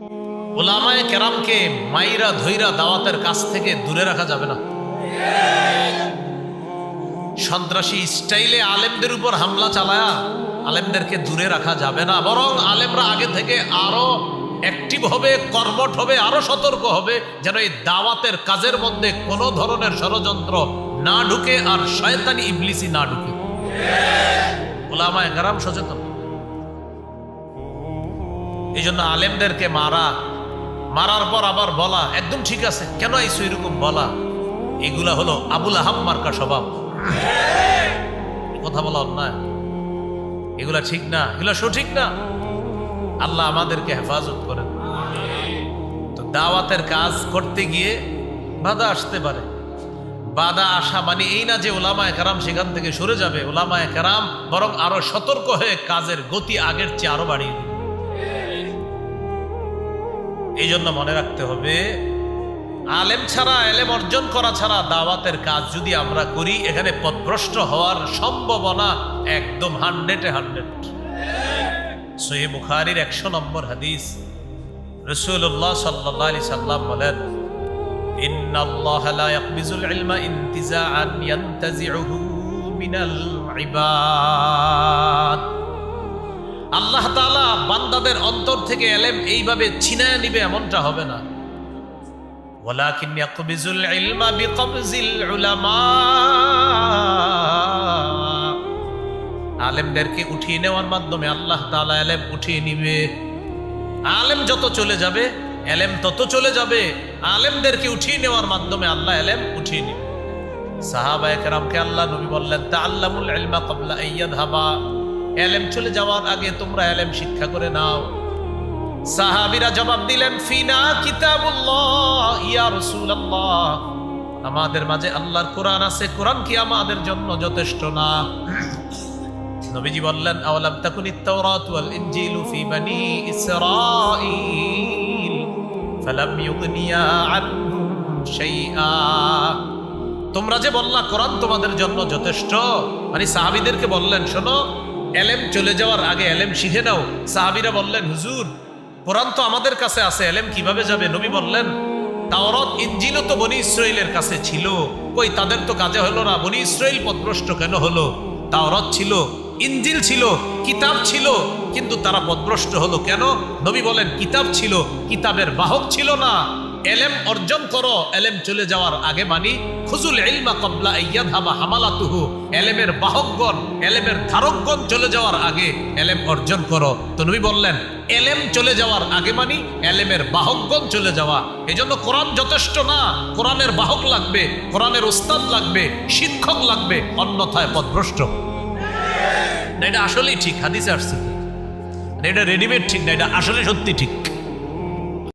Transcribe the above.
ওলামায়ে কেরামকে মাইরা ধৈরা দাওয়াতের কাছ থেকে দূরে রাখা যাবে না। সন্ত্রাসী স্টাইলে আলেমদের উপর হামলা চালায়া আলেমদেরকে দূরে রাখা যাবে না, বরং আলেমরা আগে থেকে আরও অ্যাক্টিভ হবে, কর্মঠ হবে, আরও সতর্ক হবে, যেন এই দাওয়াতের কাজের মধ্যে কোনো ধরনের ষড়যন্ত্র না ঢুকে আর শয়তানি ইবলিসি না ঢুকে। ওলামায় কারাম সচেতন। এই জন্য আলেমদেরকে মারা, মারার পর আবার বলা, একদম ঠিক আছে, কেন আইসো এরকম বলা? এগুলা হলো আবুল আহাম মার্কা স্বভাব। কথা বলা অন্যায়। এগুলা ঠিক না, এগুলা সঠিক না। আল্লাহ আমাদেরকে হেফাজত করেন। তো দাওয়াতের কাজ করতে গিয়ে বাধা আসতে পারে। বাধা আসা মানে এই না যে ওলামায় কারাম সেখান থেকে সরে যাবে। ওলামায় কারাম বরং আরও সতর্ক হয়ে কাজের গতি আগের চেয়ে আরও বাড়িয়ে এই জন্য মনে রাখতে হবে আলেম ছাড়া এলেম অর্জন করা ছাড়া দাওয়াতের কাজ যদি আমরা করি এখানে পথভ্রষ্ট হওয়ার সম্ভাবনা একদম হান্ড্রেডে হান্ড্রেড সহি বুখারির একশো নম্বর হাদিস রসুল্লাহ সাল্লাহ আলি সাল্লাম বলেন إن الله لا يقبض العلم انتزاعا ينتزعه من العباد আল্লাহ তাআলা বান্দাদের অন্তর থেকে এলেম এইভাবে ছিনায় নিবে এমনটা হবে না ولكن يقبض العلم بقبض العلماء আলেমদেরকে উঠিয়ে নেওয়ার মাধ্যমে আল্লাহ তাআলা এলেম উঠিয়ে নিবে আলেম যত চলে যাবে এলেম তত চলে যাবে আলেমদেরকে উঠিয়ে নেওয়ার মাধ্যমে আল্লাহ এলেম উঠিয়ে নিবে সাহাবা একরামকে আল্লাহ নবী বললেন তা আল্লামুল ইলমা ক্বাবলা আইয়াদহাবা এলেম চলে যাওয়ার আগে তোমরা এলেম শিক্ষা করে নাও। সাহাবীরা জবাব দিলেন, ফিনা কিতাবুল্লাহ, ইয়া রাসূলুল্লাহ। আমাদের মাঝে আল্লাহর কোরআন আছে, কোরআন কি আমাদের জন্য যথেষ্ট না? নবীজি বললেন, আওয়ালাম তাকুনি তাওরাত ওয়াল ইনজিলু ফি বানি ইসরাঈল, ফালাম ইউগনিয়া আনহুম শাইআ। তোমরা যে বললা, কোরআন তোমাদের জন্য যথেষ্ট। মানে সাহাবীদেরকে বললেন, শোনো এলেম চলে যাওয়ার আগে এলেম শিখে নাও। সাহাবীরা বললেন, হুজুর, কোরআন তো আমাদের কাছে আছে, এলেম কীভাবে যাবে? নবী বললেন, তাওরাত ইনজিলও তো বনি ইসরাইলের কাছে ছিল। কই, তাদের তো কাজে হলো না। বনি ইসরাইল পদভ্রষ্ট কেন হলো? তাওরাত ছিল ইঞ্জিল ছিল, কিতাব ছিল, কিন্তু তারা পদভ্রষ্ট হলো কেন? নবী বলেন, কিতাব ছিল, কিতাবের বাহক ছিল না। এলেম অর্জন করো। এলেম চলে যাওয়ার আগে মানি খুজুল ইলমা কবলা ইয়াদহাবা হামালাতুহু। এলেমের বাহকগণ, এলেমের ধারকগণ চলে যাওয়ার আগে এলেম অর্জন করো। তো নবী বললেন, এলেম চলে যাওয়ার আগে মানি এলেমের বাহকগণ চলে যাওয়া। এজন্য কোরআন যথেষ্ট না। কোরআনের বাহক লাগবে, কোরআনের উস্তাদ লাগবে, শিক্ষক লাগবে, অন্যথায় পথভ্রষ্ট না, এটা আসলেই ঠিক, হাদিসে আসছে। এটা রেডিমেড ঠিক না, এটা আসলে সত্যি ঠিক।